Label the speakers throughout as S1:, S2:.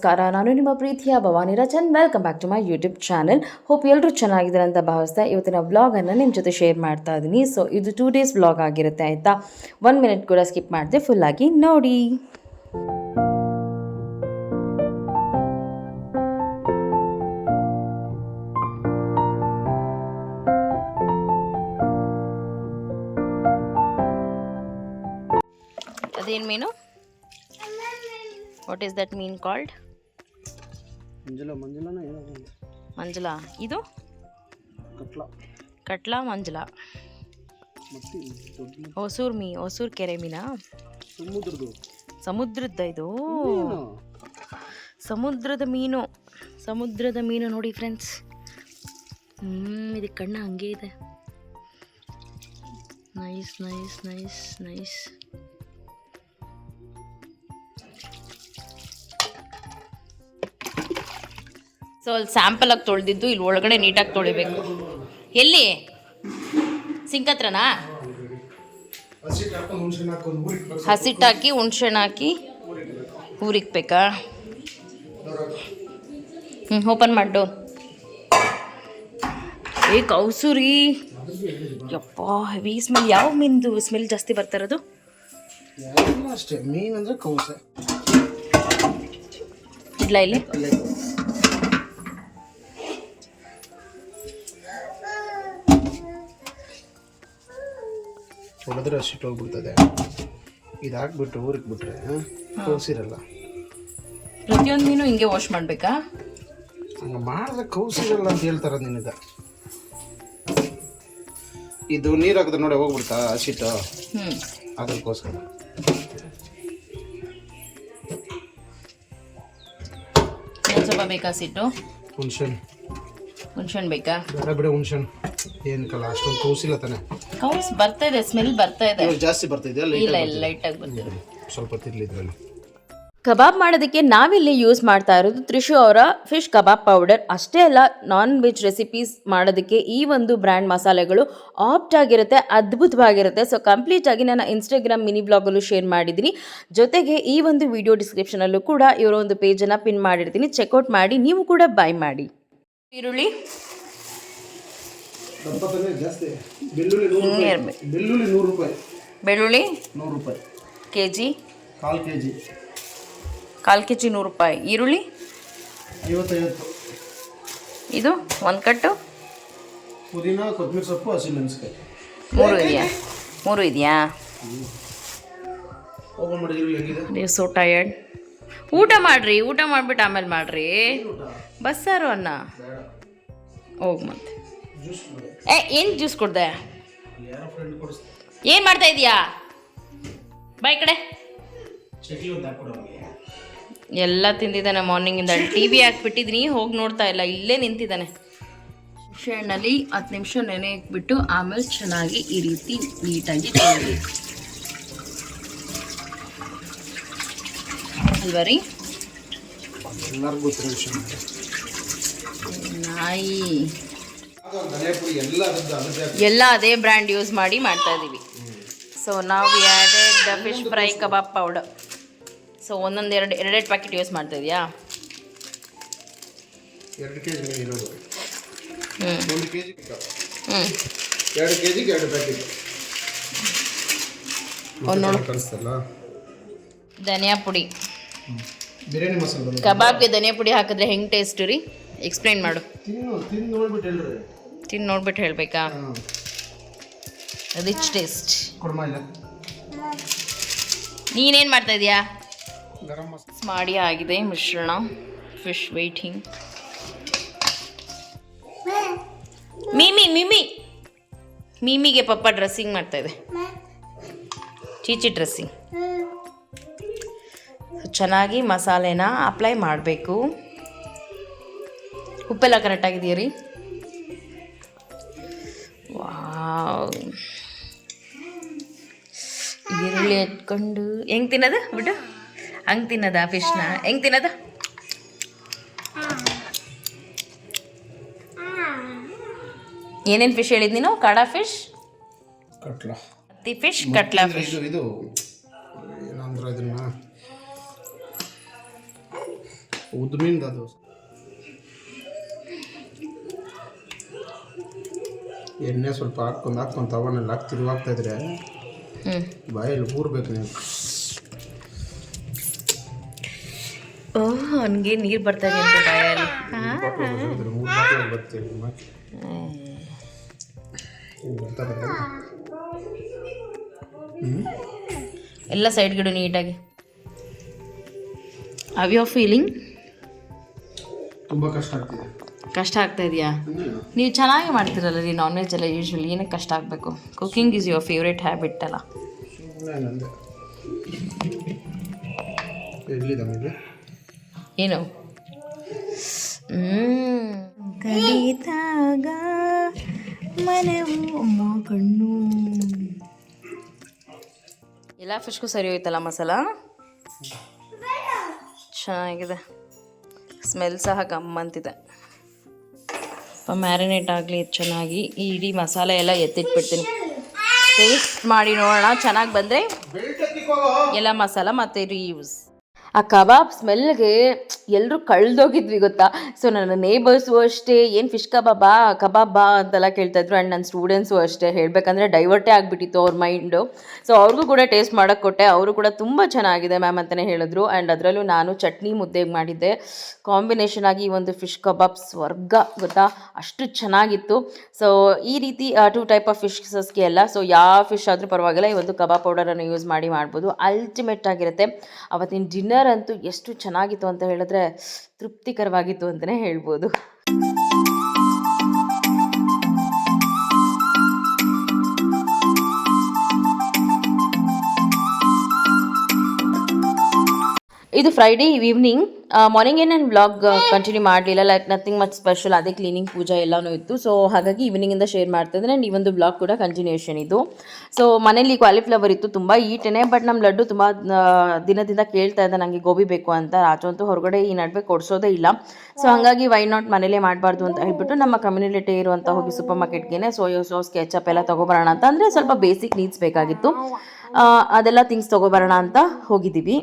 S1: ನಮಸ್ಕಾರ. ನಾನು ನಿಮ್ಮ ಪ್ರೀತಿಯ Bhavani Rachan. Welcome back to my YouTube channel hope ಎಲ್ಲರೂ ಚೆನ್ನಾಗಿದ್ದಾರೆ ಅಂತ ಭಾವಿಸ್ತಾ ಇವತ್ತಿನ ವ್ಲಾಗನ್ನು ನಿಮ್ಮ ಜೊತೆ ಶೇರ್ ಮಾಡ್ತಾ ಇದ್ದೀನಿ ಸೊ ಇದು ಟೂ ಡೇಸ್ ವ್ಲಾಗ್ ಆಗಿರುತ್ತೆ ಆಯಿತಾ? ಒನ್ ಮಿನಿಟ್ ಕೂಡ ಸ್ಕಿಪ್ ಮಾಡಿದೆ ಫುಲ್ಲಾಗಿ ನೋಡಿ. ಅದೇನು ಮೀನು? What is that mean called
S2: Manjula ಮಂಜುಳನೇ ಏನೋ ಒಂದು
S1: ಇದು?
S2: ಕಟ್ಲ.
S1: ಕಟ್ಲ ಮಂಜುಳ.
S2: ಮತ್ತೆ ದೊಡ್ಡ
S1: ಹೊಸೂರು ಮೀ ಹೊಸೂರು ಕೆರೆ ಮೀನಾ?
S2: ಸಮುದ್ರದ್ದು.
S1: ಸಮುದ್ರದ ಇದು? ಸಮುದ್ರದ ಮೀನು. ಸಮುದ್ರದ ಮೀನು ನೋಡಿ ಫ್ರೆಂಡ್ಸ್ ಹ್ಮ್ ಇದಕ್ಕೆ ಕಣ್ಣ ಹಂಗೆ ಇದೆ. Nice nice nice nice so ಅಲ್ಲಿ ಸ್ಯಾಂಪಲ್ ಆಗಿ ತೊಳೆದಿದ್ದು ಇಲ್ಲಿ ಒಳಗಡೆ ನೀಟಾಗಿ ತೊಳಿಬೇಕು. ಎಲ್ಲಿ? ಸಿಂಕ್ ಹತ್ರನಾ ಹಸಿಟ್ಟು ಹಾಕಿ ಹುಣ್ಸೆಹಣ್ಣು ಹಾಕಿ ಊರಿಕ್ಬೇಕಾ? ಹ್ಞೂ ಓಪನ್ ಮಾಡು ಏ ಕೌಸುರಿ. ಯಪ್ಪ ಹೆವಿ ಸ್ಮೆಲ್ ಯಾವ ಮೀನ್ದು ಸ್ಮೆಲ್ ಜಾಸ್ತಿ ಬರ್ತಾ ಇರೋದು?
S2: ಅಷ್ಟೇ. ಮೀನ್ ಅಂದ್ರೆ ಕೌಸೆ.
S1: ಇಡ್ಲ ಇಲ್ಲಿ?
S2: ಹೊಡೆದ್ರೆ ಅಷ್ಟು ಹೋಗ್ಬಿಡ್ತದೆ. ಇದು ಹಾಕ್ಬಿಟ್ಟು ಊರಿಗೆ ಬಿಟ್ರೆ ಕೌಸಿರಲ್ಲ.
S1: ಪ್ರತಿಯೊಂದು ಮೀನು ಹಿಂಗೆ ವಾಶ್ ಮಾಡಬೇಕಾ?
S2: ಹಂಗೆ ಮಾಡಿದ್ರೆ ಕೌಸಿರಲ್ಲ ಅಂತ ಹೇಳ್ತಾರೆ ನಿನಗ. ಇದು ನೀರು ಹಾಕಿದ್ರೆ ನೋಡಿ ಹೋಗ್ಬಿಡ್ತಾ ಹಸಿಟ್ಟು ಅದಕ್ಕೋಸ್ಕರ
S1: ಸ್ವಲ್ಪ ಬೇಕಾ ಸಿಟ್ಟು ಹುಣ್ಸೆ ಬೇಕಾ?
S2: ಬೇಡ ಬಿಡ ಹುಣ್ಸೆನ್ ಏನಕ್ಕಲ್ಲ ಅಷ್ಟೊಂದು ಕೌಸಿಲ್ಲ ತಾನೆ.
S1: ಕೌಸ್ ಬರ್ತಾ ಇದೆ ಸ್ಮೆಲ್ ಬರ್ತಾ ಇದೆ.
S2: ಇವಾಗ ಜಾಸ್ತಿ ಬರ್ತಿದೆ ಇದೆ
S1: ಇಲ್ಲ ಇಲ್ಲ ಆಗಿ ಬರ್ತಿದೆ.
S2: ಸ್ವಲ್ಪ ತಿರ್ಲಿ ಇದರಲ್ಲಿ.
S1: ಕಬಾಬ್ ಮಾಡೋದಕ್ಕೆ ನಾವಿಲ್ಲಿ ಯೂಸ್ ಮಾಡ್ತಾ ಇರೋದು ತ್ರಿಶು ಅವರ ಫಿಶ್ ಕಬಾಬ್ ಪೌಡರ್ ಅಷ್ಟೇ ಅಲ್ಲ ನಾನ್ ವೆಜ್ ರೆಸಿಪೀಸ್ ಮಾಡೋದಕ್ಕೆ ಈ ಒಂದು ಬ್ರ್ಯಾಂಡ್ ಮಸಾಲೆಗಳು ಆಪ್ಟ್ ಆಗಿರುತ್ತೆ ಅದ್ಭುತವಾಗಿರುತ್ತೆ. ಸೊ ಕಂಪ್ಲೀಟ್ ಆಗಿ ನಾನು ಇನ್ಸ್ಟಾಗ್ರಾಮ್ ಮಿನಿ ಬ್ಲಾಗಲ್ಲೂ ಶೇರ್ ಮಾಡಿದ್ದೀನಿ. ಜೊತೆಗೆ ಈ ಒಂದು ವಿಡಿಯೋ ಡಿಸ್ಕ್ರಿಪ್ಷನಲ್ಲೂ ಕೂಡ ಇವರ ಒಂದು ಪೇಜನ್ನು ಪಿನ್ ಮಾಡಿರ್ತೀನಿ. ಚೆಕ್ಔಟ್ ಮಾಡಿ ನೀವು ಕೂಡ ಬೈ ಮಾಡಿ. ಈರುಳ್ಳಿ. ಇರಬೇಕು.
S2: ಬೆಳ್ಳುಳ್ಳಿ ನೂರು ರೂಪಾಯಿ.
S1: ಬೆಳ್ಳುಳ್ಳಿ?
S2: ನೂರು ರೂಪಾಯಿ.
S1: ಕೆ ಜಿ
S2: ಕಾಲು ಕೆ ಜಿ
S1: ಕಾಲು ಕೆ ಜಿ ನೂರು ರೂಪಾಯಿ. ಈರುಳ್ಳಿ?
S2: ಐವತ್ತೈವತ್ತು.
S1: ಇದು ಒಂದು ಕಟ್ಟು?
S2: ಪುದೀನ ಕೊತ್ತಂಬರಿ ಸೊಪ್ಪು ಹಸಿಮೆಣಸಿಕಾಯಿ
S1: ಮೂರು ಇದೆಯಾ? ಮೂರು ಇದೆಯಾ? ನೀವು ಸೋ ಟಯರ್ಡ್ ಊಟ ಮಾಡ್ರಿ ಊಟ ಮಾಡಿಬಿಟ್ಟು ಆಮೇಲೆ ಮಾಡ್ರಿ. ಬಸ್ಸಾರು ಅನ್ನ. ಹೋಗಿ ಮತ್ತೆ. ಏ ಏನು ಜ್ಯೂಸ್ ಕೊಡ್ದೆ?
S2: ಯಾರೋ ಫ್ರೆಂಡ್ ಕೊಡಿಸ್ತಾರೆ.
S1: ಏನು ಮಾಡ್ತಾ ಇದೀಯಾ? ಬಾಯ್ ಕಡೆ. ಎಲ್ಲ ತಿಂದಿದ್ದಾನೆ ಮಾರ್ನಿಂಗಿಂದ ಟಿ ವಿ ಹಾಕ್ಬಿಟ್ಟಿದ್ದೀನಿ ಹೋಗಿ ನೋಡ್ತಾ ಇಲ್ಲ ಇಲ್ಲೇ ನಿಂತಿದ್ದಾನೆ. ಹುಣಸೆಹಣ್ಣಲ್ಲಿ ಹತ್ತು ನಿಮಿಷ ನೆನೆ ಇಟ್ಬಿಟ್ಟು ಆಮೇಲೆ ಚೆನ್ನಾಗಿ ಈ ರೀತಿ ನೀಟಾಗಿ ತೊಳಿಬೇಕು ಅಲ್ವಾ ರೀ? ನಾಯಿ.
S2: ಎಲ್ಲ
S1: ಅದೇ ಬ್ರ್ಯಾಂಡ್ ಯೂಸ್ ಮಾಡಿ ಮಾಡ್ತಾ ಇದ್ದೀವಿ ಸೊ ನಾವು added fish fry kebab powder so ಒಂದೊಂದು ಎರಡು ಎರಡೆರಡು ಪ್ಯಾಕೆಟ್ ಯೂಸ್ ಮಾಡ್ತಾ ಇದೆಯಾ?
S2: ಎರಡು ಕೆ ಜಿ ಒಂದು ಕೆ ಜಿ ಎರಡು ಕೆ ಜಿಗೆ ಎರಡು ಪ್ಯಾಕೆಟ್
S1: ಧನಿಯಾ ಪುಡಿ.
S2: ಬಿರಿಯಾನಿ ಮಸಾಲೆ
S1: ಕಬಾಬ್ಗೆ ಧನಿಯಾ ಪುಡಿ ಹಾಕಿದ್ರೆ ಹೆಂಗೆ ಟೇಸ್ಟ್ ರೀ? ಎಕ್ಸ್ಪ್ಲೈನ್ ಮಾಡು.
S2: ತಿನ್ನು ತಿಂದು ನೋಡ್ಬಿಟ್ಟು ಹೇಳ್ರಿ
S1: ತಿಂದು ನೋಡ್ಬಿಟ್ಟು ಹೇಳಬೇಕಾ? ರಿಚ್ ಟೇಸ್ಟ್ ನೀನೇನು ಮಾಡ್ತಾ ಇದೀಯಾ? ಮಾಡಿ ಆಗಿದೆ ಮಿಶ್ರಣ. Fish waiting Mimi Mimi. ಮಿಮಿಗೆ ಪಪ್ಪ ಡ್ರೆಸ್ಸಿಂಗ್ ಮಾಡ್ತಾ ಇದೆ. ಚೀಚಿ ಡ್ರೆಸ್ಸಿಂಗ್ ಚೆನ್ನಾಗಿ ಮಸಾಲೆನ ಅಪ್ಲೈ ಮಾಡಬೇಕು. ಉಪ್ಪೆಲ್ಲ ಕರೆಕ್ಟಾಗಿದೆಯಾ ರೀ? ವಾವ್. ಈರುಳ್ಳಿ ಎತ್ಕೊಂಡು. ಹೆಂಗ್ ತಿನ್ನೋದು ಬಿಟ್ಟು ಹಂಗೆ ತಿನ್ನೋದ ಫಿಶ್ನ ಹೆಂಗೆ ತಿನ್ನೋದು? ಏನೇನು ಫಿಶ್ ಹೇಳಿದ್ ನೀನು? ಕಾಡಾ ಫಿಶ್
S2: ಕಟ್ಲ.
S1: ಹತ್ತಿ ಫಿಶ್ ಕಟ್ಲಾ ಫಿಶ್
S2: ಇದು ಇದು ಏನಂದ್ರೆ ಇದನ್ನ ಉದ್ಮಿಂದ ಅದು ಎಣ್ಣೆ ಸ್ವಲ್ಪ ಹಾಕ್ಕೊಂಡು ಹಾಕ್ಕೊಂಡು ತವನಲ್ಲಿ ಹಾಕಿ ತಿರುವಾಗ್ತಾ ಇದ್ರೆ
S1: ಹ್ಞೂ
S2: ಬಾಯಲ್ಲಿ ಊರ್ಬೇಕು ನೀವು.
S1: ಓಹ್ ಅವನಿಗೆ ನೀರು ಬರ್ತಾ ಇದೆ ಬಾಯಲ್ಲಿ.
S2: ಮೂರು ಬಾಟ್ಲು ಬರ್ತೀವಿ
S1: ಎಲ್ಲ ಸೈಡ್ಗಿಡು ನೀಟಾಗಿ. ಹವ್ ಯು ಫೀಲಿಂಗ್
S2: ತುಂಬ ಕಷ್ಟ ಆಗ್ತಿದೆ.
S1: ಕಷ್ಟ ಆಗ್ತಾ ಇದೆಯಾ? ನೀವು ಚೆನ್ನಾಗಿ ಮಾಡ್ತೀರಲ್ಲ ರೀ ನಾನ್ ವೆಜ್ ಎಲ್ಲ ಯೂಶ್ವಲಿ ಏನಕ್ಕೆ ಕಷ್ಟ ಆಗಬೇಕು? Cooking is your favourite habit ಅಲ್ಲ. ಏನು? ಕಲಿತಾಗ ಮನವು ಕಣ್ಣು. ಎಲ್ಲ ಫಿಶ್ಗೂ ಸರಿ ಹೋಯ್ತಲ್ಲ ಮಸಾಲ? ಚೆನ್ನಾಗಿದೆ. ಸ್ಮೆಲ್ ಸಹ ಗಮ್ಮಂತಿದೆ ಮ್ಯಾರಿನೇಟ್ ಆಗಲಿ ಚೆನ್ನಾಗಿ ಈ ಇಡೀ ಮಸಾಲೆ ಎಲ್ಲ ಎತ್ತಿಟ್ಬಿಡ್ತೀನಿ. ಟೇಸ್ಟ್ ಮಾಡಿ ನೋಡೋಣ ಚೆನ್ನಾಗಿ ಬಂದರೆ ಎಲ್ಲ ಮಸಾಲ ಮತ್ತು ರೀಯೂಸ್ ಆ ಕಬಾಬ್ ಸ್ಮೆಲ್ಗೆ ಎಲ್ಲರೂ ಕಳ್ದೋಗಿದ್ವಿ ಗೊತ್ತಾ? ಸೊ ನನ್ನ ನೇಬರ್ಸು ಅಷ್ಟೇ, ಏನು ಫಿಶ್ ಕಬಾಬಾ ಕಬಾಬಾ ಅಂತೆಲ್ಲ ಕೇಳ್ತಾಯಿದ್ರು ಆ್ಯಂಡ್ ನನ್ನ ಸ್ಟೂಡೆಂಟ್ಸು ಅಷ್ಟೇ. ಹೇಳಬೇಕಂದ್ರೆ ಡೈವರ್ಟೇ ಆಗಿಬಿಟ್ಟಿತ್ತು ಅವ್ರ ಮೈಂಡು ಸೊ ಅವ್ರಿಗೂ ಕೂಡ ಟೇಸ್ಟ್ ಮಾಡೋಕ್ಕೆ ಕೊಟ್ಟೆ. ಅವರು ಕೂಡ ತುಂಬ ಚೆನ್ನಾಗಿದೆ ಮ್ಯಾಮ್ ಅಂತಲೇ ಹೇಳಿದ್ರು. ಆ್ಯಂಡ್ ಅದರಲ್ಲೂ ನಾನು ಚಟ್ನಿ ಮುದ್ದೆ ಮಾಡಿದ್ದೆ. ಕಾಂಬಿನೇಷನ್ ಆಗಿ ಈ ಒಂದು ಫಿಶ್ ಕಬಾಬ್ ಸ್ವರ್ಗ ಗೊತ್ತಾ? ಅಷ್ಟು ಚೆನ್ನಾಗಿತ್ತು. ಸೊ ಈ ರೀತಿ ಟೂ ಟೈಪ್ ಆಫ್ ಫಿಶಸ್ಗೆ ಎಲ್ಲ. ಸೊ ಯಾವ ಫಿಶ್ ಆದರೂ ಪರವಾಗಿಲ್ಲ. ಈ ಒಂದು ಕಬಾಬ್ ಪೌಡರನ್ನು ಯೂಸ್ ಮಾಡಿ ಮಾಡ್ಬೋದು. ಅಲ್ಟಿಮೇಟ್ ಆಗಿರುತ್ತೆ. ಅವತ್ತಿನ ಡಿನ್ನರ್ ಅಂತೂ ಎಷ್ಟು ಚೆನ್ನಾಗಿತ್ತು ಅಂತ ಹೇಳಿದ್ರೆ ತೃಪ್ತಿಕರವಾಗಿತ್ತು ಅಂತಲೇ ಹೇಳ್ಬೋದು. ಇದು ಫ್ರೈಡೇ ಈವ್ನಿಂಗ್ ಮಾರ್ನಿಂಗ್ ಏನು ನಾನು ಬ್ಲಾಗ್ ಕಂಟಿನ್ಯೂ ಮಾಡಲಿಲ್ಲ. ಲೈಕ್ ನಥಿಂಗ್ ಮಚ್ ಸ್ಪೆಷಲ್ ಅದೇ ಕ್ಲೀನಿಂಗ್ ಪೂಜೆ ಎಲ್ಲನೂ ಇತ್ತು. ಸೊ ಹಾಗಾಗಿ ಈವ್ನಿಂಗಿಂದ ಶೇರ್ ಮಾಡ್ತಾ ಇದ್ದರೆ ಈ ಒಂದು ಬ್ಲಾಗ್ ಕೂಡ ಕಂಟಿನ್ಯೂಷನ್ ಇದು. ಸೊ ಮನೇಲಿ ಕ್ವಾಲಿಫ್ಲವರ್ ಇತ್ತು. ತುಂಬ ಈಟೇನೆ ಬಟ್ ನಮ್ಮ ಲಡ್ಡು ತುಂಬ ದಿನದಿಂದ ಕೇಳ್ತಾ ಇದ್ದ ನನಗೆ ಗೋಬಿ ಬೇಕು ಅಂತ. ರಾಜು ಅಂತೂ ಹೊರಗಡೆ ಈ ನಡುವೆ ಕೊಡಿಸೋದೇ ಇಲ್ಲ. ಸೊ ಹಾಗಾಗಿ ವೈ ನಾಟ್ ಮನೇಲೇ ಮಾಡಬಾರ್ದು ಅಂತ ಹೇಳ್ಬಿಟ್ಟು ನಮ್ಮ ಕಮ್ಯುನಿಟಿ ಇರುವಂಥ ಹೋಗಿ ಸೂಪರ್ ಮಾರ್ಕೆಟ್ಗೆ ಸೋಯೋ ಸಾಸ್ ಕೆಚಪ್ ಎಲ್ಲ ತೊಗೊಬರೋಣ ಅಂತ. ಅಂದರೆ ಸ್ವಲ್ಪ ಬೇಸಿಕ್ ನೀಡ್ಸ್ ಬೇಕಾಗಿತ್ತು. ಅದೆಲ್ಲ ಥಿಂಗ್ಸ್ ತೊಗೊಬರೋಣ ಅಂತ ಹೋಗಿದ್ದೀವಿ.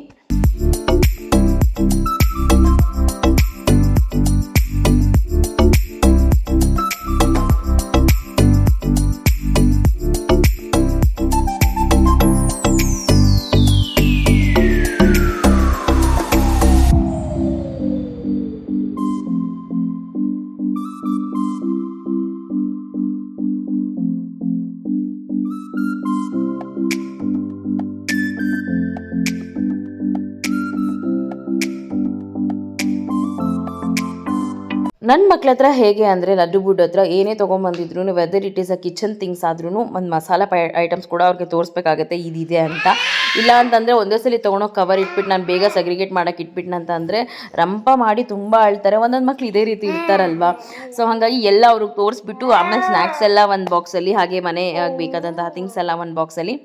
S1: ನನ್ನ ಮಕ್ಳ ಹತ್ರ ಹೇಗೆ ಅಂದರೆ ಲಡ್ಡು ಬುಡ್ ಹತ್ರ ಏನೇ ತೊಗೊಂಬಂದಿದ್ರು whether it is a kitchen things ಆದ್ರೂ ಒಂದು ಮಸಾಲ ಪೈ ಐಟಮ್ಸ್ ಕೂಡ ಅವ್ರಿಗೆ ತೋರಿಸ್ಬೇಕಾಗತ್ತೆ ಇದಿದೆ ಅಂತ. ಇಲ್ಲ ಅಂತಂದರೆ ಒಂದೇ ಸಲ ತೊಗೊಂಡೋಗಿ ಕವರ್ ಇಟ್ಬಿಟ್ಟು ನಾನು ಬೇಗ ಸಗ್ರಿಗೇಟ್ ಮಾಡೋಕೆ ಇಟ್ಬಿಟ್ಟು ಅಂದರೆ ರಂಪ ಮಾಡಿ ತುಂಬ ಅಳ್ತಾರೆ. ಒಂದೊಂದು ಮಕ್ಳು ಇದೇ ರೀತಿ ಇರ್ತಾರಲ್ವಾ? ಸೊ ಹಾಗಾಗಿ ಎಲ್ಲ ಅವ್ರಿಗೆ ತೋರಿಸ್ಬಿಟ್ಟು ಆಮೇಲೆ ಸ್ನ್ಯಾಕ್ಸ್ ಎಲ್ಲ ಒಂದು ಬಾಕ್ಸಲ್ಲಿ ಹಾಗೆ ಮನೆ ಬೇಕಾದಂತಹ ಥಿಂಗ್ಸ್ ಎಲ್ಲ ಒಂದು ಬಾಕ್ಸಲ್ಲಿ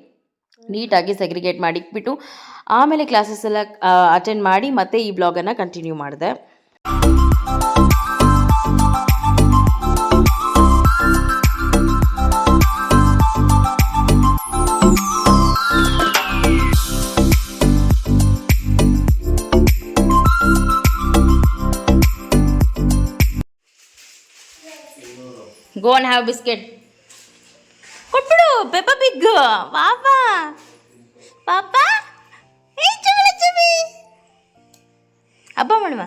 S1: ನೀಟಾಗಿ ಸೆಗ್ರಿಗೇಟ್ ಮಾಡಿ ಇಟ್ಬಿಟ್ಟು ಆಮೇಲೆ ಕ್ಲಾಸಸ್ ಎಲ್ಲ ಅಟೆಂಡ್ ಮಾಡಿ ಮತ್ತೆ ಈ ಬ್ಲಾಗನ್ನು ಕಂಟಿನ್ಯೂ ಮಾಡಿದೆ. ಗೋ ಅಂಡ್ ಹ್ಯಾವ್ ಬಿಸ್ಕೆಟ್ ಕೊಟ್ಬಿಡು ಪೆಪ್ಪ ಬಿಗ್ ಪಾಪ. ಪಾಪ. ಅಬ್ಬ ಮಾಡುವ.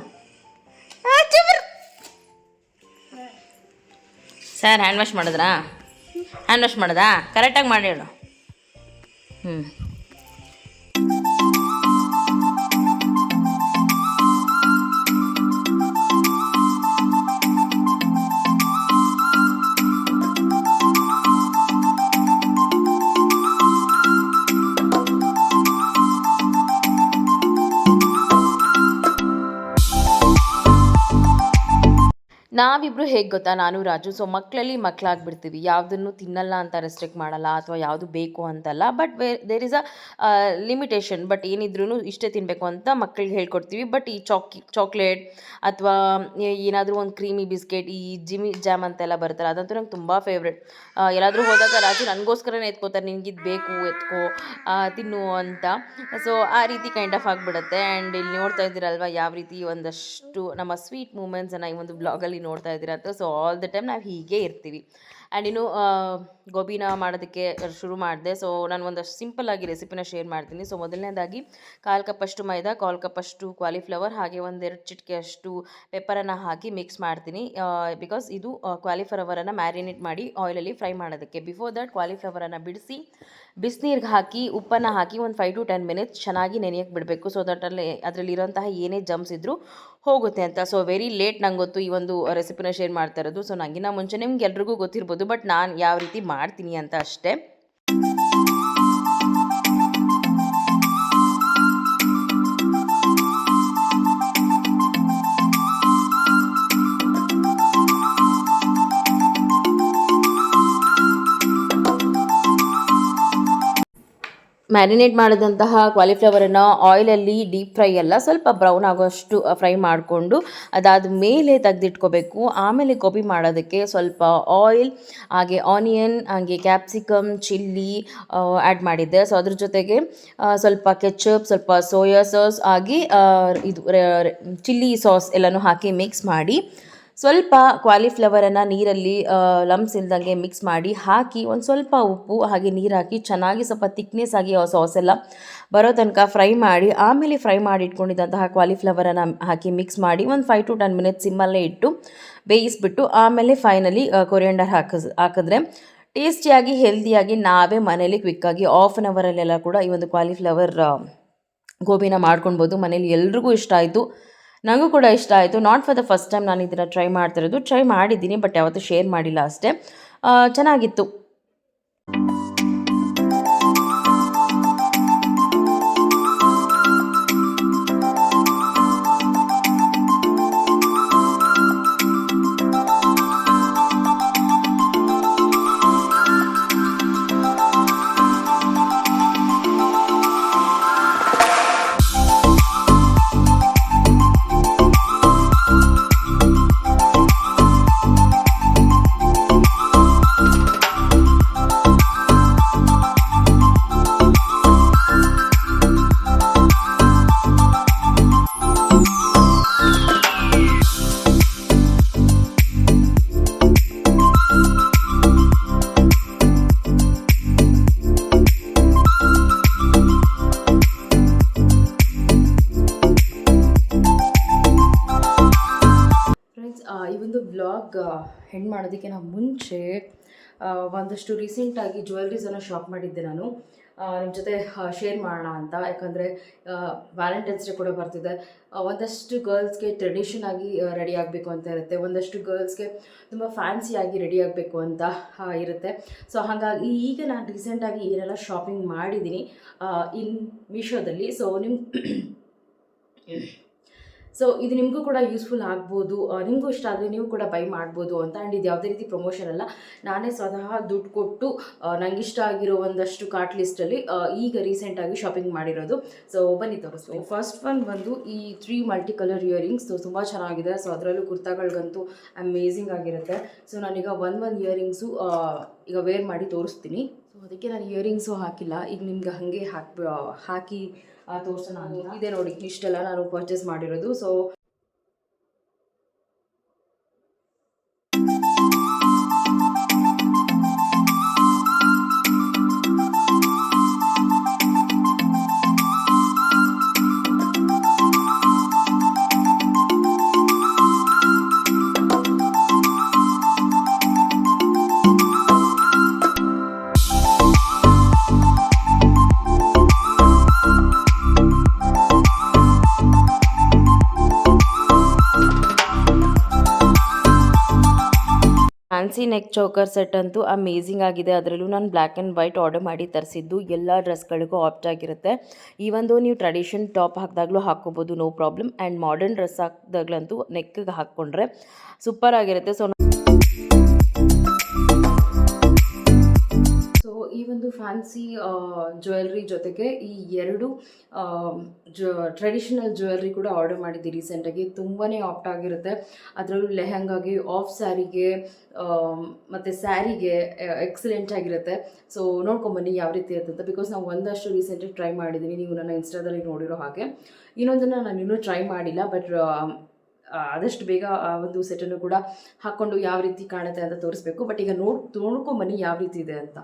S1: ಸರ್ ಹ್ಯಾಂಡ್ ವಾಶ್ ಮಾಡಿದ್ರಾ? ಹ್ಯಾಂಡ್ ವಾಶ್ ಮಾಡೋದಾ? ಕರೆಕ್ಟಾಗಿ ಮಾಡಿ ಹೇಳು. ಹ್ಞೂ ನಾವಿಬ್ರು ಹೇಗೆ ಗೊತ್ತಾ? ನಾನು, ರಾಜು. ಸೊ ಮಕ್ಕಳಲ್ಲಿ ಮಕ್ಕಳಾಗ್ಬಿಡ್ತೀವಿ ಯಾವುದನ್ನು ತಿನ್ನಲ್ಲ ಅಂತ ರೆಸ್ಟ್ರಿಕ್ಟ್ ಮಾಡಲ್ಲ ಅಥವಾ ಯಾವುದು ಬೇಕು ಅಂತಲ್ಲ. But way there is a limitation but ಏನಿದ್ರೂ ಇಷ್ಟೇ ತಿನ್ನಬೇಕು ಅಂತ ಮಕ್ಕಳಿಗೆ ಹೇಳ್ಕೊಡ್ತೀವಿ. ಬಟ್ ಈ ಚಾಕಿ ಚಾಕ್ಲೇಟ್ ಅಥವಾ ಏನಾದರೂ ಒಂದು ಕ್ರೀಮಿ ಬಿಸ್ಕೆಟ್ ಈ ಜಿಮಿ ಜಾಮ್ ಅಂತೆಲ್ಲ ಬರುತ್ತಲ್ಲ ಅದಂತೂ ನಂಗೆ ತುಂಬ ಫೇವ್ರೆಟ್ ಎಲ್ಲಾದರೂ ಹೋದಾಗ ರಾಜು ನನಗೋಸ್ಕರನೇ ಎತ್ಕೋತಾರೆ. ಇದು ಬೇಕು, ಎತ್ಕೋ ತಿನ್ನು ಅಂತ. ಸೊ ಆ ರೀತಿ ಕೈಂಡ್ ಆಫ್ ಆಗಿಬಿಡುತ್ತೆ. ಆ್ಯಂಡ್ ಇಲ್ಲಿ ನೋಡ್ತಾ ಇದ್ದೀರಲ್ವ, ಯಾವ ರೀತಿ ಒಂದಷ್ಟು ನಮ್ಮ ಸ್ವೀಟ್ ಮೂಮೆಂಟ್ಸನ್ನು ಈ ಒಂದು ಬ್ಲಾಗಲ್ಲಿ ನೋಡ್ತಾ ಇದ್ದೀರಾ ಅಂತ. ಸೊ ಆಲ್ ದ ಟೈಮ್ ನಾವು ಹೀಗೆ ಇರ್ತೀವಿ. ಆ್ಯಂಡ್ ಇನ್ನು ಗೋಬಿನ ಮಾಡೋದಕ್ಕೆ ಶುರು ಮಾಡಿದೆ. ಸೊ ನಾನು ಒಂದಷ್ಟು ಸಿಂಪಲ್ ಆಗಿ ರೆಸಿಪಿನ ಶೇರ್ ಮಾಡ್ತೀನಿ. ಸೊ ಮೊದಲನೇದಾಗಿ ಕಾಲು ಕಪ್ಪಷ್ಟು ಮೈದಾ, ಕಾಲು ಕಪ್ಪಷ್ಟು ಕ್ವಾಲಿಫ್ಲವರ್ ಹಾಗೆ ಒಂದೆರಡು ಚಿಟಿಕೆ ಅಷ್ಟು ಪೆಪ್ಪರನ್ನು ಹಾಕಿ ಮಿಕ್ಸ್ ಮಾಡ್ತೀನಿ. ಬಿಕಾಸ್ ಇದು ಕ್ವಾಲಿಫ್ಲವರನ್ನು ಮ್ಯಾರಿನೇಟ್ ಮಾಡಿ ಆಯಿಲಲ್ಲಿ ಫ್ರೈ ಮಾಡೋದಕ್ಕೆ. ಬಿಫೋರ್ ದಟ್ ಕ್ವಾಲಿಫ್ಲವರನ್ನು ಬಿಡಿಸಿ ಬಿಸಿನೀರಿಗೆ ಹಾಕಿ, ಉಪ್ಪನ್ನು ಹಾಕಿ ಒಂದು ಫೈವ್ ಟು ಟೆನ್ ಮಿನಿಟ್ಸ್ ಚೆನ್ನಾಗಿ ನೆನೆಯಕ್ಕೆ ಬಿಡಬೇಕು. ಸೊ ದಟ್ ಅಲ್ಲಿ ಅದರಲ್ಲಿರೋಂತಹ ಏನೇ ಜಮ್ಸ್ ಇದ್ದರೂ ಹೋಗುತ್ತೆ ಅಂತ. ಸೊ ವೆರಿ ಲೇಟ್ ನಂಗೆ ಗೊತ್ತು ಈ ಒಂದು ರೆಸಿಪಿನ ಶೇರ್ ಮಾಡ್ತಾ ಇರೋದು. ಸೊ ನನಗಿನ್ನ ಮುಂಚೆ ನಿಮ್ಗೆ ಎಲ್ರಿಗೂ ಗೊತ್ತಿರ್ಬೋದು ಬಟ್ ನಾನು ಯಾವ ರೀತಿ ಮಾಡ್ತೀನಿ ಅಂತ ಅಷ್ಟೇ. ಮ್ಯಾರಿನೇಟ್ ಮಾಡಿದಂತಹ ಕ್ವಾಲಿಫ್ಲವರನ್ನು ಆಯಿಲಲ್ಲಿ ಡೀಪ್ ಫ್ರೈ ಎಲ್ಲ ಸ್ವಲ್ಪ ಬ್ರೌನ್ ಆಗೋಷ್ಟು ಫ್ರೈ ಮಾಡಿಕೊಂಡು ಅದಾದ ಮೇಲೆ ತೆಗೆದಿಟ್ಕೋಬೇಕು. ಆಮೇಲೆ ಗೋಬಿ ಮಾಡೋದಕ್ಕೆ ಸ್ವಲ್ಪ ಆಯಿಲ್ ಹಾಗೆ ಆನಿಯನ್ ಹಾಗೆ ಕ್ಯಾಪ್ಸಿಕಮ್ ಚಿಲ್ಲಿ ಆ್ಯಡ್ ಮಾಡಿದ್ದೆ. ಸೊ ಅದ್ರ ಜೊತೆಗೆ ಸ್ವಲ್ಪ ಕೆಚಪ್ ಸ್ವಲ್ಪ ಸೋಯಾ ಸಾಸ್ ಹಾಗೆ ಆ, ಇದು ಚಿಲ್ಲಿ ಸಾಸ್ ಎಲ್ಲನೂ ಹಾಕಿ ಮಿಕ್ಸ್ ಮಾಡಿ ಸ್ವಲ್ಪ ಕ್ವಾಲಿಫ್ಲವರನ್ನು ನೀರಲ್ಲಿ ಲಮ್ಸ್ ಇಲ್ದಂಗೆ ಮಿಕ್ಸ್ ಮಾಡಿ ಹಾಕಿ ಒಂದು ಸ್ವಲ್ಪ ಉಪ್ಪು, ಹಾಗೆ ನೀರು ಹಾಕಿ ಚೆನ್ನಾಗಿ ಸ್ವಲ್ಪ ತಿಕ್ನೆಸ್ ಆಗಿ ಆ ಸಾಸ್ ಎಲ್ಲ ಬರೋ ತನಕ ಫ್ರೈ ಮಾಡಿ, ಆಮೇಲೆ ಫ್ರೈ ಮಾಡಿ ಇಟ್ಕೊಂಡಿದ್ದಂತಹ ಕ್ವಾಲಿಫ್ಲವರನ್ನು ಹಾಕಿ ಮಿಕ್ಸ್ ಮಾಡಿ ಒಂದು ಫೈವ್ ಟು ಟೆನ್ ಮಿನಿಟ್ಸ್ ಸಿಮ್ಮಲ್ಲೇ ಇಟ್ಟು ಬೇಯಿಸ್ಬಿಟ್ಟು ಆಮೇಲೆ ಫೈನಲಿ ಕೊರಿಯಂಡರ್ ಹಾಕಿಸ್, ಹಾಕಿದ್ರೆ ಟೇಸ್ಟಿಯಾಗಿ ಹೆಲ್ದಿಯಾಗಿ ನಾವೇ ಮನೇಲಿ ಕ್ವಿಕ್ಕಾಗಿ ಆಫ್ ಆನ್ ಅವರಲ್ಲೆಲ್ಲ ಕೂಡ ಈ ಒಂದು ಕ್ವಾಲಿಫ್ಲವರ್ ಗೋಬಿನ ಮಾಡ್ಕೊಳ್ಬೋದು. ಮನೇಲಿ ಎಲ್ರಿಗೂ ಇಷ್ಟ ಆಯಿತು. ನನಗೂ ಕೂಡ ಇಷ್ಟ ಆಯಿತು. Not for the first time ನಾನು ಇದನ್ನು ಟ್ರೈ ಮಾಡ್ತಿರೋದು. ಟ್ರೈ ಮಾಡಿದ್ದೀನಿ ಬಟ್ ಯಾವತ್ತೂ ಶೇರ್ ಮಾಡಿಲ್ಲ ಅಷ್ಟೇ. ಚೆನ್ನಾಗಿತ್ತು. ವ್ಲಾಗ್ ಹೆಣ್ಣು ಮಾಡೋದಕ್ಕೆ ನಾವು ಮುಂಚೆ ಒಂದಷ್ಟು ರೀಸೆಂಟಾಗಿ ಜ್ಯುವೆಲ್ರೀಸನ್ನು ಶಾಪ್ ಮಾಡಿದ್ದೆ ನಾನು. ನಿಮ್ಮ ಜೊತೆ ಶೇರ್ ಮಾಡೋಣ ಅಂತ. ಯಾಕಂದರೆ ವ್ಯಾಲೆಂಟೈನ್ಸ್ ಡೇ ಕೂಡ ಬರ್ತಿದೆ. ಒಂದಷ್ಟು ಗರ್ಲ್ಸ್ಗೆ ಟ್ರೆಡಿಷನ್ ಆಗಿ ರೆಡಿ ಆಗಬೇಕು ಅಂತ ಇರುತ್ತೆ. ಒಂದಷ್ಟು ಗರ್ಲ್ಸ್ಗೆ ತುಂಬ ಫ್ಯಾನ್ಸಿಯಾಗಿ ರೆಡಿ ಆಗಬೇಕು ಅಂತ ಇರುತ್ತೆ. ಸೊ ಹಾಗಾಗಿ ಈಗ ನಾನು ರೀಸೆಂಟಾಗಿ ಏನೆಲ್ಲ ಶಾಪಿಂಗ್ ಮಾಡಿದ್ದೀನಿ ಇನ್ ಮೀಶೋದಲ್ಲಿ ಸೊ ನಿಮ್ಮ ಸೊ ಇದು ನಿಮಗೂ ಕೂಡ ಯೂಸ್ಫುಲ್ ಆಗ್ಬೋದು. ನಿಮಗೂ ಇಷ್ಟ ಆದರೆ ನೀವು ಕೂಡ ಬೈ ಮಾಡ್ಬೋದು ಅಂತ ಆ್ಯಂಡ್ ಇದು ಯಾವುದೇ ರೀತಿ ಪ್ರಮೋಷನ್ ಅಲ್ಲ. ನಾನೇ ಸ್ವತಃ ದುಡ್ಡು ಕೊಟ್ಟು ನಂಗೆ ಇಷ್ಟ ಆಗಿರೋ ಒಂದಷ್ಟು ಕಾರ್ಟ್ ಲಿಸ್ಟಲ್ಲಿ ಈಗ ರೀಸೆಂಟಾಗಿ ಶಾಪಿಂಗ್ ಮಾಡಿರೋದು. ಸೊ ಬನ್ನಿ ತೋರಿಸ್ತೀನಿ. ಫಸ್ಟ್ ಒನ್ ಬಂದು ಈ three multi colour earrings so ತುಂಬ ಚೆನ್ನಾಗಿದೆ. ಸೊ ಅದರಲ್ಲೂ ಕುರ್ತಾಗಳಿಗಂತೂ ಅಮೇಝಿಂಗ್ ಆಗಿರುತ್ತೆ. ಸೊ ನಾನೀಗ ಒಂದು ಒಂದು ಇಯರಿಂಗ್ಸು ಈಗ ವೇರ್ ಮಾಡಿ ತೋರಿಸ್ತೀನಿ. ಅದಕ್ಕೆ ನಾನು ಇಯರಿಂಗ್ಸು ಹಾಕಿಲ್ಲ. ಈಗ ನಿಮ್ಗೆ ಹಾಗೆ ಹಾಕಿ ಹಾಕಿ ತೋರ್ಸೋಣ ಅಂತ. ಇದೆ ನೋಡಿ. ಇಷ್ಟೆಲ್ಲ ನಾನು ಪರ್ಚೇಸ್ ಮಾಡಿರೋದು. So fancy neck choker set ಅಂತೂ ಅಮೇಝಿಂಗ್ ಆಗಿದೆ. ಅದರಲ್ಲೂ ನಾನು ಬ್ಲ್ಯಾಕ್ ಆ್ಯಂಡ್ ವೈಟ್ ಆರ್ಡರ್ ಮಾಡಿ ತರಿಸಿದ್ದು. ಎಲ್ಲ ಡ್ರೆಸ್ಗಳಿಗೂ ಆಪ್ಟ್ ಆಗಿರುತ್ತೆ. ಈ ಒಂದು ನೀವು ಟ್ರೆಡಿಷನ್ ಟಾಪ್ ಹಾಕಿದಾಗಲೂ ಹಾಕ್ಕೋಬೋದು no problem and modern dress ಹಾಕಿದಾಗ್ಲಂತೂ ನೆಕ್ಗೆ ಹಾಕ್ಕೊಂಡ್ರೆ ಸೂಪರ್ ಆಗಿರುತ್ತೆ. ಸೊ ಈ ಒಂದು ಫ್ಯಾನ್ಸಿ ಜ್ಯುವೆಲ್ರಿ ಜೊತೆಗೆ ಈ ಎರಡು ಜ ಟ್ರೆಡಿಷನಲ್ ಜ್ಯುವೆಲ್ರಿ ಕೂಡ ಆರ್ಡರ್ ಮಾಡಿದ್ದೆ ರೀಸೆಂಟಾಗಿ ತುಂಬಾ ಆಪ್ಟ್ ಆಗಿರುತ್ತೆ. ಅದರಲ್ಲೂ ಲೆಹಂಗಾಗೆ ಆಫ್ ಸ್ಯಾರಿಗೆ ಮತ್ತು ಸ್ಯಾರಿಗೆ ಎಕ್ಸಲೆಂಟ್ ಆಗಿರುತ್ತೆ. ಸೊ ನೋಡ್ಕೊಂಬನ್ನಿ ಯಾವ ರೀತಿ ಇರುತ್ತೆ ಬಿಕಾಸ್ ನಾವು ಒಂದಷ್ಟು ರೀಸೆಂಟಾಗಿ ಟ್ರೈ ಮಾಡಿದ್ದೀನಿ ನೀವು ನನ್ನ ಇನ್ಸ್ಟಾದಲ್ಲಿ ನೋಡಿರೋ ಹಾಗೆ. ಇನ್ನೊಂದನ್ನು ನಾನು ಇನ್ನೂ ಟ್ರೈ ಮಾಡಿಲ್ಲ. ಬಟ್ ಆದಷ್ಟು ಬೇಗ ಆ ಒಂದು ಸೆಟನ್ನು ಕೂಡ ಹಾಕ್ಕೊಂಡು ಯಾವ ರೀತಿ ಕಾಣುತ್ತೆ ಅಂತ ತೋರಿಸ್ಬೇಕು. ಬಟ್ ಈಗ ನೋಡ್, ನೋಡ್ಕೊಂಬನ್ನಿ ಯಾವ ರೀತಿ ಇದೆ ಅಂತ.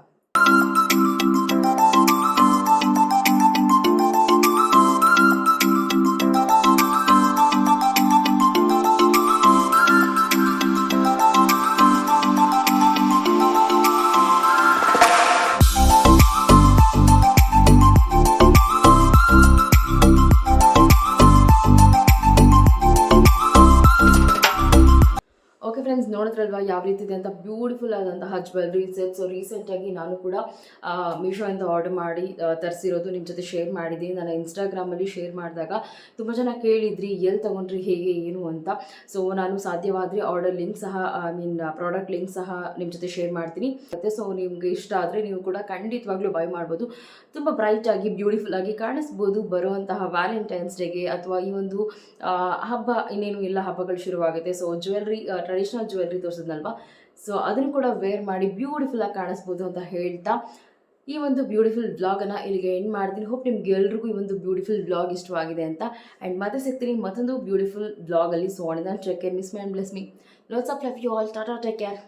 S1: ನೋಡಿದ್ರಲ್ವಾ ಯಾವ ರೀತಿ ಇದೆ ಅಂತ ಬ್ಯೂಟಿಫುಲ್ ಆದಂತಹ ಜ್ಯುವೆಲ್ರಿ ಸೆಟ್ ಸೊ ರೀಸೆಂಟಾಗಿ ನಾನು ಕೂಡ ಮೀಶೋಯಿಂದ ಆರ್ಡರ್ ಮಾಡಿ ತರಿಸಿರೋದು ನಿಮ್ಮ ಜೊತೆ ಶೇರ್ ಮಾಡಿದ್ದೀನಿ ನಾನು ಇನ್ಸ್ಟಾಗ್ರಾಮಲ್ಲಿ ಶೇರ್ ಮಾಡಿದಾಗ ತುಂಬ ಜನ ಕೇಳಿದ್ರಿ ಎಲ್ಲಿ ತೊಗೊಂಡ್ರಿ, ಹೇಗೆ, ಏನು ಅಂತ. ಸೊ ನಾನು ಸಾಧ್ಯವಾದರೆ ಆರ್ಡರ್ ಲಿಂಕ್ ಸಹ ಐ ಮೀನ್ ಪ್ರಾಡಕ್ಟ್ ಲಿಂಕ್ ಸಹ ನಿಮ್ಮ ಜೊತೆ ಶೇರ್ ಮಾಡ್ತೀನಿ. ಮತ್ತು ಸೊ ನಿಮಗೆ ಇಷ್ಟ ಆದರೆ ನೀವು ಕೂಡ ಖಂಡಿತವಾಗ್ಲೂ ಬೈ ಮಾಡ್ಬೋದು. ತುಂಬ ಬ್ರೈಟ್ ಆಗಿ ಬ್ಯೂಟಿಫುಲ್ ಆಗಿ ಕಾಣಿಸ್ಬೋದು ಬರುವಂತಹ ವ್ಯಾಲೆಂಟೈನ್ಸ್ ಡೇಗೆ ಅಥವಾ ಈ ಒಂದು ಹಬ್ಬ, ಇನ್ನೇನು ಎಲ್ಲ ಹಬ್ಬಗಳು ಶುರುವಾಗುತ್ತೆ. ಸೊ ಜ್ಯುವೆಲ್ರಿ ಟ್ರೆಡಿಷ್ನಲ್ ಜ್ಯುವೆಲ್ರಿ ತೋರಿಸಿದ್ನಲ್ವಾ? ಸೊ ಅದನ್ನು ಕೂಡ ವೇರ್ ಮಾಡಿ ಬ್ಯೂಟಿಫುಲ್ ಆಗಿ ಕಾಣಿಸ್ಬೋದು ಅಂತ ಹೇಳ್ತಾ ಈ ಒಂದು ಬ್ಯೂಟಿಫುಲ್ ಬ್ಲಾಗನ್ನು ಇಲ್ಲಿಗೆ ಎಂಡ್ ಮಾಡ್ತೀನಿ. ಹೋಪ್ ನಿಮ್ಗೆ ಎಲ್ರಿಗೂ ಈ ಒಂದು ಬ್ಯೂಟಿಫುಲ್ ಬ್ಲಾಗ್ ಇಷ್ಟವಾಗಿದೆ ಅಂತ. ಆ್ಯಂಡ್ ಮತ್ತೆ ಸಿಗ್ತೀನಿ ಮತ್ತೊಂದು ಬ್ಯೂಟಿಫುಲ್ ಬ್ಲಾಗಲ್ಲಿ ಸೊ ನಾನು check care miss and bless me lots of love you all tata take care